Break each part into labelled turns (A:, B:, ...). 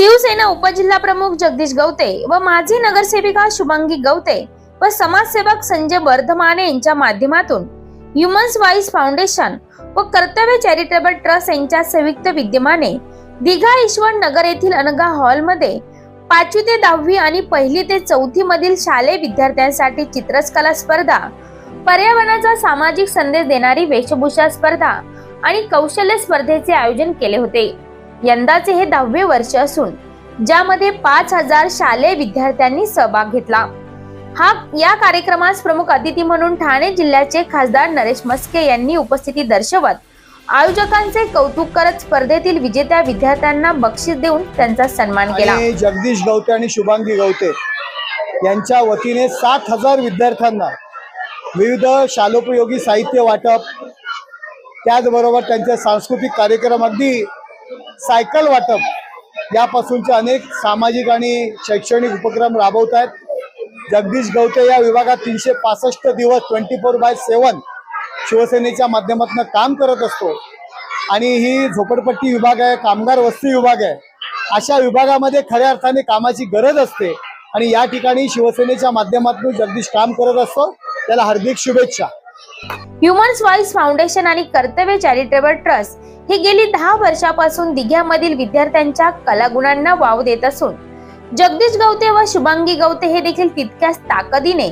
A: शिवसेना उपजिल्हा प्रमुख जगदीश गवते व माजी नगरसेविका शुभांगी गवते व समाजसेवक संजय वर्धमाने यांच्या माध्यमातून ह्युमन्स वाईस फाउंडेशन व कर्तव्य चॅरिटेबल ट्रस्ट यांच्या संयुक्त विद्यमाने दिघा ईश्वर नगर येथील अनगा हॉलमध्ये पाचवी ते दहावी आणि पहिली ते चौथी मधील शालेय विद्यार्थ्यांसाठी चित्रकला स्पर्धा पर्यावरणाचा सामाजिक संदेश देणारी वेशभूषा स्पर्धा आणि कौशल्य स्पर्धेचे आयोजन केले होते. यंदाचे हे दहावे वर्ष असून ज्यामध्ये पाच हजार शालेय विद्यार्थ्यांनी सहभाग घेतला. हा या कार्यक्रमास प्रमुख अतिथी म्हणून ठाणे जिल्ह्याचे खासदार नरेश मस्के यांनी उपस्थिती दर्शवत आयोजकांचे कौतुक करत स्पर्धेतील विजेत्या विद्यार्थ्यांना बक्षीस देऊन त्यांचा सन्मान केला.
B: जगदीश गवते आणि शुभांगी गवते यांच्या वतीने सात हजार विद्यार्थ्यांना विविध शालोपयोगी साहित्य वाटप त्याचबरोबर त्यांचे सांस्कृतिक कार्यक्रम अगदी सायकल वाटप यापासूनचे अनेक सामाजिक आणि शैक्षणिक उपक्रम राबवत आहेत. जगदीश गवते या विभागात तीनशे पासष्ट दिवस ट्वेंटी फोर बाय सेवन शिवसेनेच्या माध्यमातून काम करत असतो. आणि ही झोपडपट्टी विभाग आहे कामगार वस्ती विभाग आहे. अशा विभागामध्ये खऱ्या अर्थाने कामाची गरज असते. आणि या ठिकाणी शिवसेनेच्या माध्यमातून जगदीश काम करत असतो. त्याला हार्दिक शुभेच्छा.
A: ह्युमन्स वाईस फाउंडेशन आणि कर्तव्य चॅरिटेबल ट्रस्ट हे गेली दहा वर्षापासून दिघ्यामधील विद्यार्थ्यांच्या कलागुणांना वाव देत असून जगदीश गवते व शुभांगी गवते हे देखील तितक्याच ताकदीने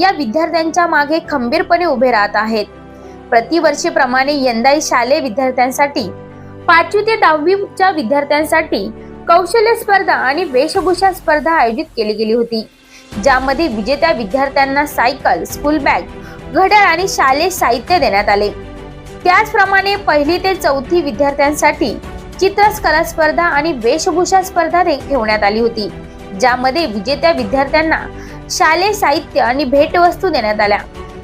A: या विद्यार्थ्यांच्या मागे खंबीरपणे उभे राहत आहेत. प्रतिवर्षीप्रमाणे यंदाही शालेय विद्यार्थ्यांसाठी पाचवी ते दहावीच्या विद्यार्थ्यांसाठी कौशल्य स्पर्धा आणि वेशभूषा स्पर्धा आयोजित केली गेली होती ज्यामध्ये विजेत्या विद्यार्थ्यांना सायकल स्कूल बॅग घड्याळ आणि शालेय साहित्य देण्यात आले. त्याचप्रमाणे पहिली ते चौथी विद्यार्थ्यांसाठी चित्रकला स्पर्धा आणि वेशभूषा स्पर्धा ठेवण्यात आली होती. ज्यामध्ये विजेत्या विद्यार्थ्यांना शालेय साहित्य आणि भेटवस्तू देण्यात आल्या.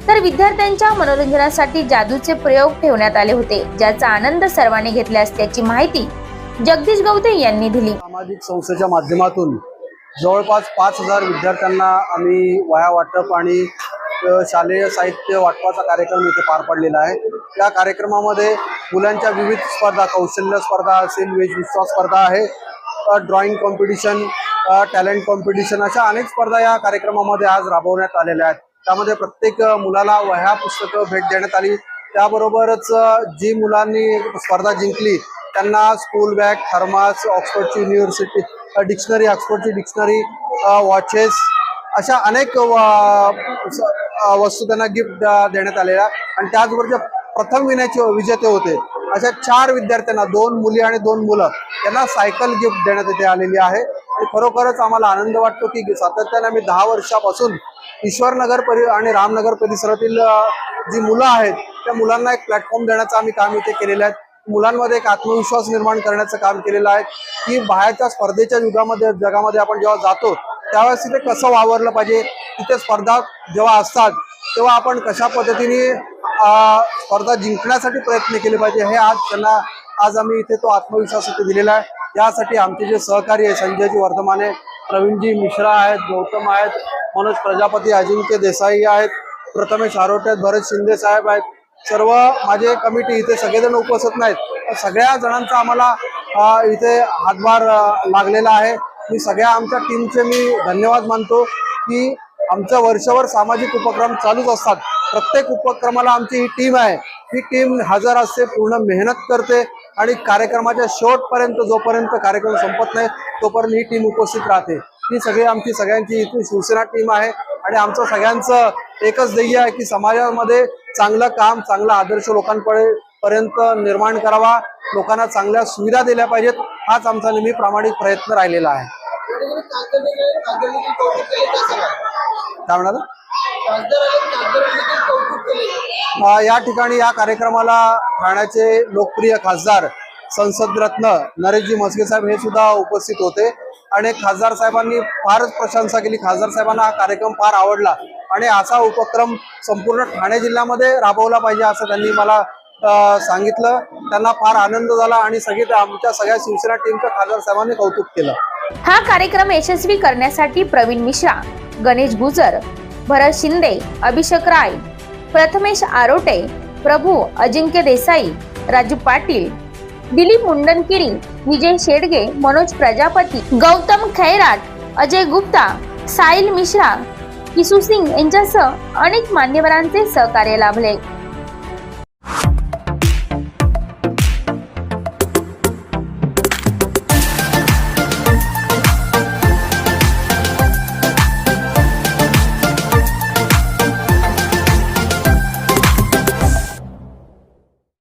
A: तर विद्यार्थ्यांच्या मनोरंजनासाठी जादूचे प्रयोग ठेवण्यात आले होते ज्याचा आनंद सर्वांनी घेतला असल्याची माहिती जगदीश गवते यांनी दिली.
C: सामाजिक संस्थेच्या माध्यमातून जवळपास पाच हजार विद्यार्थ्यांना आम्ही वाया वाटप आणि शालेय साहित्य वाटपाचा कार्यक्रम इथे पार पडलेला आहे. त्या कार्यक्रमामध्ये मुलांच्या विविध स्पर्धा कौशल्य स्पर्धा असेल वेशभूषा स्पर्धा आहे ड्रॉइंग कॉम्पिटिशन टॅलेंट कॉम्पिटिशन अशा अनेक स्पर्धा या कार्यक्रमामध्ये आज राबवण्यात आलेल्या आहेत. त्यामध्ये प्रत्येक मुलाला वह्या पुस्तकं भेट देण्यात आली. त्याबरोबरच जी मुलांनी स्पर्धा जिंकली त्यांना स्कूल बॅग थर्मास ऑक्सफर्डची युनिव्हर्सिटी डिक्शनरी ऑक्सफर्डची डिक्शनरी वॉचेस अशा अनेक वा- वस्तू त्यांना गिफ्ट देण्यात आलेल्या आणि त्याचबरोबर जे प्रथम विण्याचे विजेते होते अशा चार विद्यार्थ्यांना दोन मुली आणि दोन मुलं त्यांना सायकल गिफ्ट देण्यात येथे आलेली आहे. आणि खरोखरच आम्हाला आनंद वाटतो की सातत्याने आम्ही दहा वर्षापासून ईश्वरनगर परि आणि रामनगर परिसरातील जी मुलं आहेत त्या मुलांना एक प्लॅटफॉर्म देण्याचं आम्ही काम इथे केलेलं आहे. मुलांमध्ये एक आत्मविश्वास निर्माण करण्याचं काम केलेलं आहे. की बाहेरच्या स्पर्धेच्या युगामध्ये जगामध्ये आपण जेव्हा जातो त्यावेळेस तिथे कसं वावरलं पाहिजे तिथे स्पर्धा जेव्हा असतात तेव्हा आपण कशा पद्धतीने स्पर्धा जिंकण्यासाठी प्रयत्न केले पाहिजे हे आज त्यांना आज आम्ही इथे तो आत्मविश्वास इथे दिलेला आहे. यासाठी आमचे जे सहकारी आहे संजयजी वर्धमाने प्रवीणजी मिश्रा आहेत गौतम आहेत मनोज प्रजापती अजिंक्य देसाई आहेत प्रथमेश आरोटे आहेत भरत शिंदे साहेब आहेत. सर्व माझे कमिटी इथे सगळेजण उपस्थित नाहीत. सगळ्या जणांचा आम्हाला इथे हातभार लागलेला आहे. मी सगळ्या आमच्या टीमचे मी धन्यवाद मानतो की आमचं वर्षभर सामाजिक उपक्रम चालूच असतात. प्रत्येक उपक्रमाला आमची ही टीम आहे. ही टीम हजर असते पूर्ण मेहनत करते आणि कार्यक्रमाच्या शेवटपर्यंत जोपर्यंत कार्यक्रम संपत नाही तोपर्यंत ही टीम उपस्थित राहते. ही सगळी आमची सगळ्यांची इथून शिवसेना टीम आहे आणि आमचं सगळ्यांचं एकच ध्येय आहे की समाजामध्ये चांगलं काम चांगला आदर्श लोकांकडे पर्यंत निर्माण करावा. लोकांना चांगल्या सुविधा दिल्या पाहिजेत. हाच आमचा नेहमी प्रामाणिक प्रयत्न राहिलेला आहे. काय म्हणाला? या ठिकाणी या कार्यक्रमाला ठाण्याचे लोकप्रिय खासदार संसद रत्न नरेशजी म्हस्के साहेब हे सुद्धा उपस्थित होते. आणि खासदार साहेबांनी फारच प्रशंसा केली. खासदार साहेबांना हा कार्यक्रम फार आवडला. आणि असा उपक्रम संपूर्ण ठाणे जिल्ह्यामध्ये राबवला पाहिजे असं त्यांनी मला सांगितलं. त्यांना फार आनंद झाला आणि सगळे आमच्या सगळ्या शिवसेना टीमच्या खासदार साहेबांनी कौतुक केलं.
A: हा कार्यक्रम यशस्वी करण्यासाठी प्रवीण मिश्रा गणेश गुजर भरत शिंदे अभिषेक राय प्रथमेश आरोटे प्रभू अजिंक्य देसाई राजू पाटील दिलीप मुंडनकिरी विजय शेडगे मनोज प्रजापती गौतम खैराट अजय गुप्ता साहिल मिश्रा किसू सिंग यांच्यासह अनेक मान्यवरांचे सहकार्य लाभले.